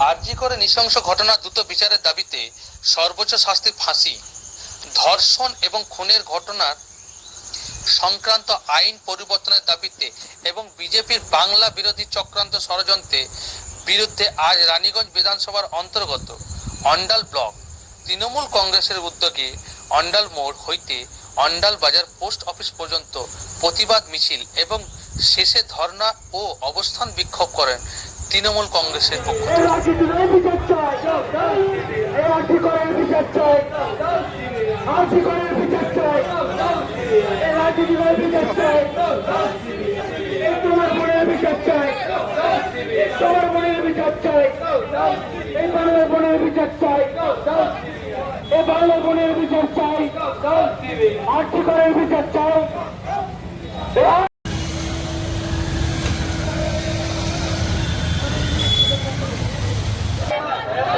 আরজি করে নৃশংস ঘটনা দ্রুত বিচারের দাবিতে সর্বোচ্চ শাস্তির ফাঁসি, ধর্ষণ এবং খুনের ঘটনার সংক্রান্ত আইন পরিবর্তনের দাবিতে এবং বিজেপির বাংলা বিরোধী চক্রান্ত ষড়যন্ত্রে বিরুদ্ধে আজ রানীগঞ্জ বিধানসভার অন্তর্গত অন্ডাল ব্লক তৃণমূল কংগ্রেসের উদ্যোগে অন্ডাল মোড় হইতে অন্ডাল বাজার পোস্ট অফিস পর্যন্ত প্রতিবাদ মিছিল এবং শেষে ধর্ণা ও অবস্থান বিক্ষোভ করেন তৃণমূল কংগ্রেসের পক্ষ থেকে। এই রাজনীতির বিচার চাই আর্থিকরের বিচার চাই আর্থিকরের বিচার চাই এই রাজনীতির বিচার চাই এই তোমার বোনের বিচার চাই তোমার বোনের বিচার চাই এই বাংলার বোনের বিচার চাই এই বাংলার বোনের বিচার চাই আর্থিকরের বিচার চাই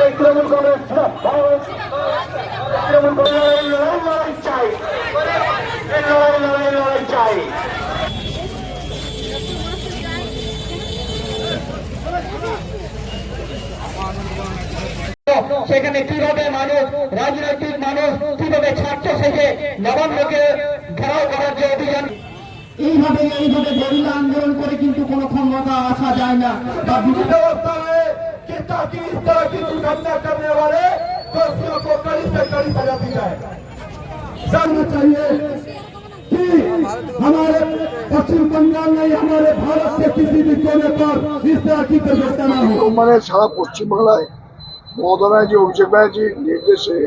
এই তৃণমূল কংগ্রেস তৃণমূল কংগ্রেস লড়াই লড়াই চাই এই লড়াই লড়াই লড়াই চাই সেখানে কিভাবে মানুষ রাজনৈতিক মানুষ কিভাবে ছাত্র থেকে নবান্নকে ঘেরাও করার যে অভিযান এইভাবে এইভাবে গরিলা আন্দোলন করে কিন্তু কোনো ক্ষমতা আসা যায় না বা বিভিন্ন व्यवस्था है कि ताकि इस तरह की दुर्घटना करने वाले दोषियों को कड़ी से कड़ी सजा दी जाए जानना चाहिए कि हमारे पश्चिम बंगाल नहीं हमारे भारत के किसी भी कोने पर इस तरह की दुर्घटना न हो মানে সারা পশ্চিমবাংলায় মমতা ব্যানার্জি অভিষেক ব্যানার্জির নির্দেশে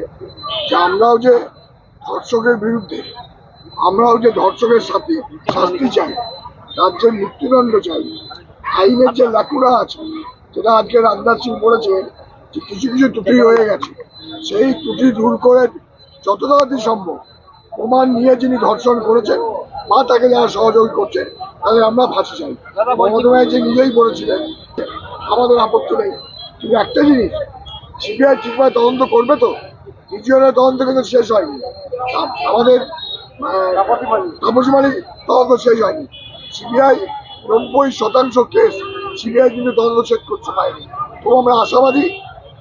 যে আমরাও যে ধর্ষকের বিরুদ্ধে, আমরাও যে ধর্ষকের সাথে শাস্তি চাই, রাজ্যের মৃত্যুদণ্ড চাই, আইনের যে লাকুড়া আছে, যেটা আজকে রাজনাথ সিং বলেছেন যে কিছু কিছু ত্রুটি হয়ে গেছে, সেই ত্রুটি দূর করে যত তাড়াতাড়ি সম্ভব প্রমাণ নিয়ে যিনি ধর্ষণ করেছেন বা তাকে যারা সহযোগ করছেন, তাদের আমরা ফাঁসি চাই। মমতা ব্যানার্জি নিজেই বলেছিলেন, আমাদের আপত্তি নেই। কিন্তু একটা জিনিস সিবিআই ঠিকভাবে তদন্ত করবে তো? দ্বিতীয় তদন্ত কিন্তু শেষ হয়নি। আমাদের তাপসী তদন্ত শেষ হয়নি। সিবিআই নব্বই শতাংশ কেস সিবিআই কিন্তু তদন্ত শেষ করতে পারেনি। তো আমরা আশাবাদী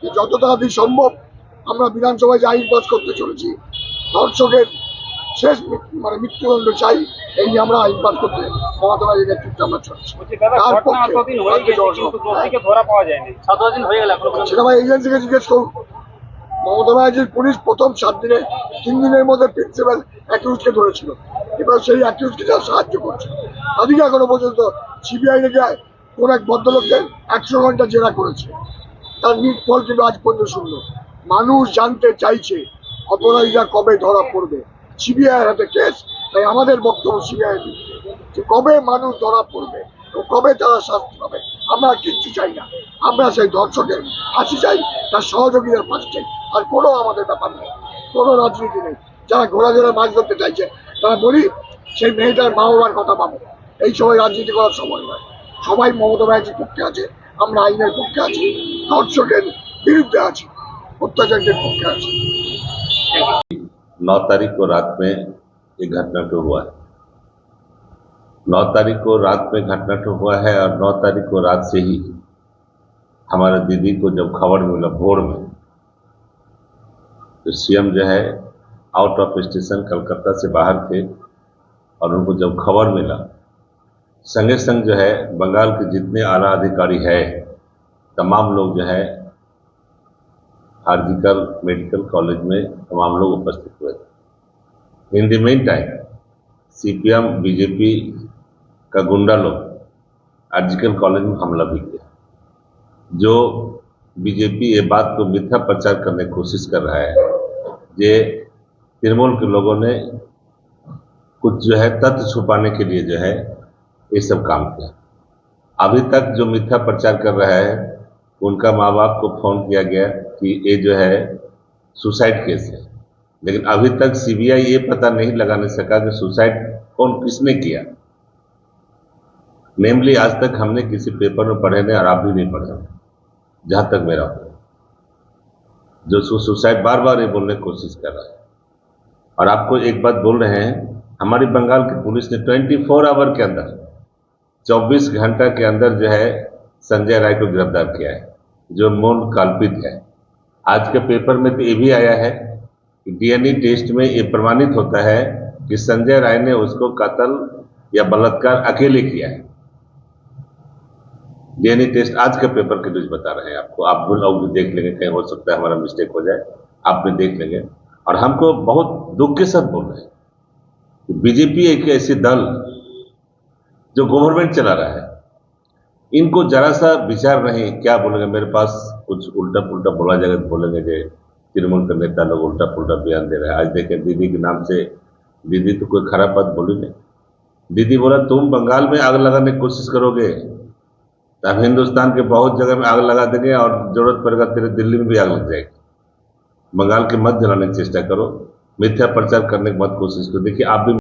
যে যত তাড়াতাড়ি সম্ভব আমরা বিধানসভায় যে আইন পাস করতে চলেছি, ধর্ষকের শেষ মানে মৃত্যুদণ্ড চাই। এই নিয়ে আমরা আইন পাস করতে মমতা ব্যানার্জির নেতৃত্বে আমরা চলছি। সেটা ভাই এজেন্সিকে জিজ্ঞেস করুন। মমতা ব্যানার্জির পুলিশ প্রথম সাত দিনে তিন দিনের মধ্যে প্রিন্সিপাল অ্যাকিউজকে ধরেছিল। এবার সেই অ্যাকিউজকে যারা সাহায্য করছে। তাদেরকে এখনও পর্যন্ত সিবিআই রেখে কোন এক ভদ্রলোককে একশো ঘণ্টা জেরা করেছে। তার ফল কিন্তু আজ পর্যন্ত শূন্য মানুষ জানতে চাইছে অপরাধীরা কবে ধরা পড়বে। সিবিআই হাতে কেস তাই আমাদের বক্তব্য সিবিআই যে কবে মানুষ ধরা পড়বে ও কবে তারা শাস্তি পাবে আমরা আর কিচ্ছু চাই না আমরা সেই ধর্ষকের ফাঁসি চাই তার সহযোগীদের ফাঁসি চাই আর কোনো আমাদের ব্যাপার নেই কোনো রাজনীতি নেই যারা ঘোরা ঘোরা মাছ ধরতে চাইছে তারা বলি সেই মেয়েটার মা বাবার কথা পাবো এই সময় রাজনীতি করার সময় নয় সবাই মমতা ব্যানার্জির পক্ষে আছে আমরা আইনের পক্ষে আছি ধর্ষকের বিরুদ্ধে আছি অত্যাচারীদের পক্ষে আছি नौ तारीख को रात में ये घटना तो हुआ है। नौ तारीख को रात में घटना तो हुआ है और नौ तारीख को रात से ही हमारे दीदी को जब खबर मिला भोर में तो सीएम जो है आउट ऑफ़ स्टेशन कलकत्ता से बाहर थे और उनको जब खबर मिला, संगे संग जो है बंगाल के जितने आला अधिकारी है, तमाम लोग जो है हार्जिकल मेडिकल कॉलेज में तमाम लोग उपस्थित हुए थे। In the meantime CPM BJP का गुंडा लोग आर्जिकल कॉलेज में हमला भी किया। जो बीजेपी ये बात को मिथ्या प्रचार करने की कोशिश कर रहा है, ये तृणमूल के लोगों ने कुछ जो है तथ्य छुपाने के लिए जो है ये सब काम किया। अभी तक जो मिथ्या प्रचार कर रहा है, उनका माँ बाप को फ़ोन किया गया कि ये जो है सुसाइड केस है। लेकिन अभी तक सीबीआई ये पता नहीं लगाने सका कि सुसाइड कौन किसने किया। नेमली आज तक हमने किसी पेपर में पढ़े नहीं और आप भी नहीं पढ़े जहाँ तक मेरा हो। जो सुसाइड बार बार ये बोलने की कोशिश कर रहा है। और आपको एक बात बोल रहे हैं, हमारी बंगाल की पुलिस ने 24 आवर के अंदर 24 घंटा के अंदर जो है, संजय राय को गिरफ़्तार किया है, जो मूल कल्पित है। आज के पेपर में तो ये भी आया है डीएनए टेस्ट में ये प्रमाणित होता है कि संजय राय ने उसको कत्ल या बलात्कार अकेले किया है। डीएनए टेस्ट आज के पेपर के न्यूज़ बता रहे हैं आपको। आप लोग भी देख लेंगे, कहीं हो सकता है हमारा मिस्टेक हो जाए, आप भी देख लेंगे। और हमको बहुत दुख के साथ बोल रहे हैं कि बीजेपी एक ऐसी दल जो गवर्नमेंट चला रहा है। इनको जरा सा विचार नहीं, क्या बोलेंगे, मेरे पास कुछ उल्टा पुल्टा बोला जाएगा, बोलेंगे कि तृणमूल के नेता लोग उल्टा पुल्टा बयान दे रहे हैं। आज देखें, दीदी के नाम से, दीदी तो कोई खराब बात बोली नहीं। दीदी बोला, तुम बंगाल में आग लगाने की कोशिश करोगे तो हम हिंदुस्तान के बहुत जगह में आग लगा देंगे और ज़रूरत पड़ेगा तेरे दिल्ली में भी आग लग जाएगी। बंगाल के मत जलाने की चेष्टा करो, मिथ्या प्रचार करने की मत कोशिश करो। देखिए, आप भी